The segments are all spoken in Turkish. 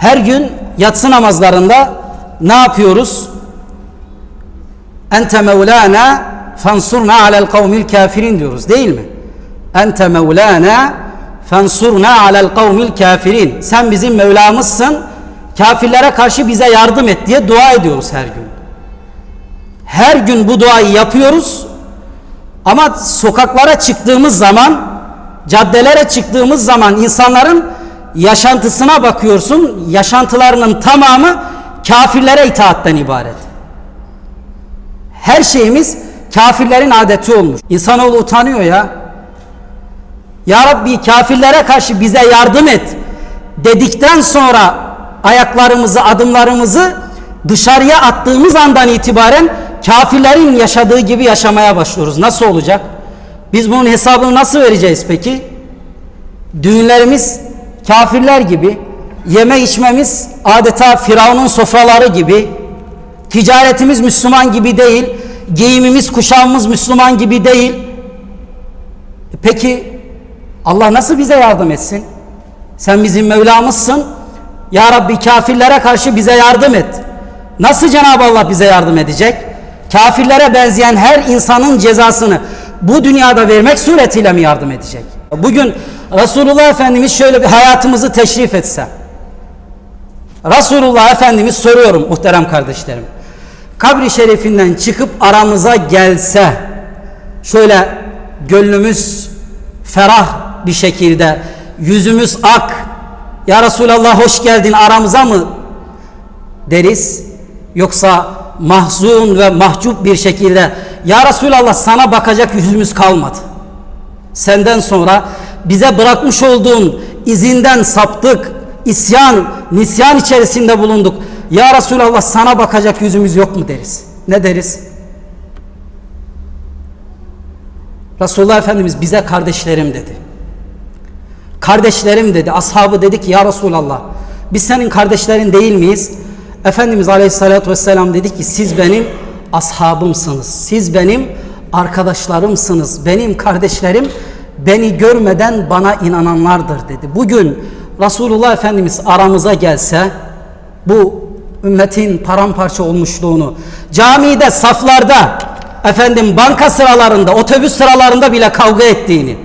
Her gün yatsı namazlarında ne yapıyoruz? Ente mevlana fansurna alel kavmil kafirin diyoruz değil mi? Ente mevlana fansurna alel kavmil kafirin. Sen bizim Mevlamızsın. Kafirlere karşı bize yardım et diye dua ediyoruz her gün. Her gün bu duayı yapıyoruz. Ama sokaklara çıktığımız zaman, caddelere çıktığımız zaman insanların yaşantısına bakıyorsun. Yaşantılarının tamamı kafirlere itaatten ibaret. Her şeyimiz kafirlerin adeti olmuş. İnsanoğlu utanıyor ya. Ya Rabbi kafirlere karşı bize yardım et dedikten sonra ayaklarımızı, adımlarımızı dışarıya attığımız andan itibaren kafirlerin yaşadığı gibi yaşamaya başlıyoruz. Nasıl olacak? Biz bunun hesabını nasıl vereceğiz peki? Düğünlerimiz kafirler gibi, yeme içmemiz adeta Firavun'un sofraları gibi, ticaretimiz Müslüman gibi değil, giyimimiz, kuşamımız Müslüman gibi değil. E Peki Allah nasıl bize yardım etsin? Sen bizim Mevlamızsın. Ya Rabbi kafirlere karşı bize yardım et. Nasıl Cenab-ı Allah bize yardım edecek? Kafirlere benzeyen her insanın cezasını bu dünyada vermek suretiyle mi yardım edecek? Bugün Resulullah Efendimiz şöyle bir hayatımızı teşrif etse. Resulullah Efendimiz soruyorum muhterem kardeşlerim. Kabri şerifinden çıkıp aramıza gelse şöyle gönlümüz ferah bir şekilde yüzümüz ak ya Resulallah hoş geldin aramıza mı deriz yoksa mahzun ve mahcup bir şekilde ya Resulallah sana bakacak yüzümüz kalmadı senden sonra bize bırakmış olduğun izinden saptık isyan nisyan içerisinde bulunduk ya Resulallah sana bakacak yüzümüz yok mu deriz ne deriz Resulullah Efendimiz bize kardeşlerim dedi. Kardeşlerim dedi. Ashabı dedi ki ya Resulallah biz senin kardeşlerin değil miyiz? Efendimiz Aleyhisselatü Vesselam dedi ki siz benim ashabımsınız. Siz benim arkadaşlarımsınız. Benim kardeşlerim beni görmeden bana inananlardır dedi. Bugün Resulullah Efendimiz aramıza gelse bu ümmetin paramparça olmuşluğunu camide saflarda efendim banka sıralarında otobüs sıralarında bile kavga ettiğini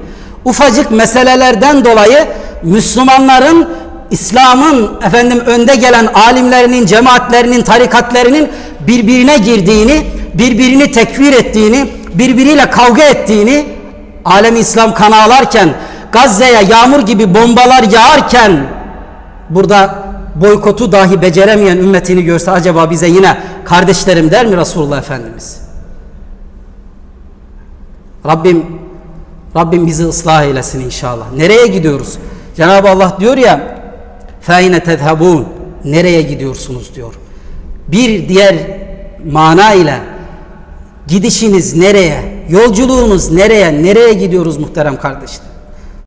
ufacık meselelerden dolayı Müslümanların İslam'ın efendim önde gelen alimlerinin, cemaatlerinin, tarikatlerinin birbirine girdiğini, birbirini tekfir ettiğini, birbiriyle kavga ettiğini alemi İslam kan ağlarken Gazze'ye yağmur gibi bombalar yağarken burada boykotu dahi beceremeyen ümmetini görse acaba bize yine kardeşlerim der mi Resulullah Efendimiz? Rabbim Rabbim bizi ıslah eylesin inşallah. Nereye gidiyoruz? Cenab-ı Allah diyor ya فَاِنَ تَذْهَبُونَ Nereye gidiyorsunuz diyor. Bir diğer mana ile gidişiniz nereye? Yolculuğunuz nereye? Nereye gidiyoruz muhterem kardeşler?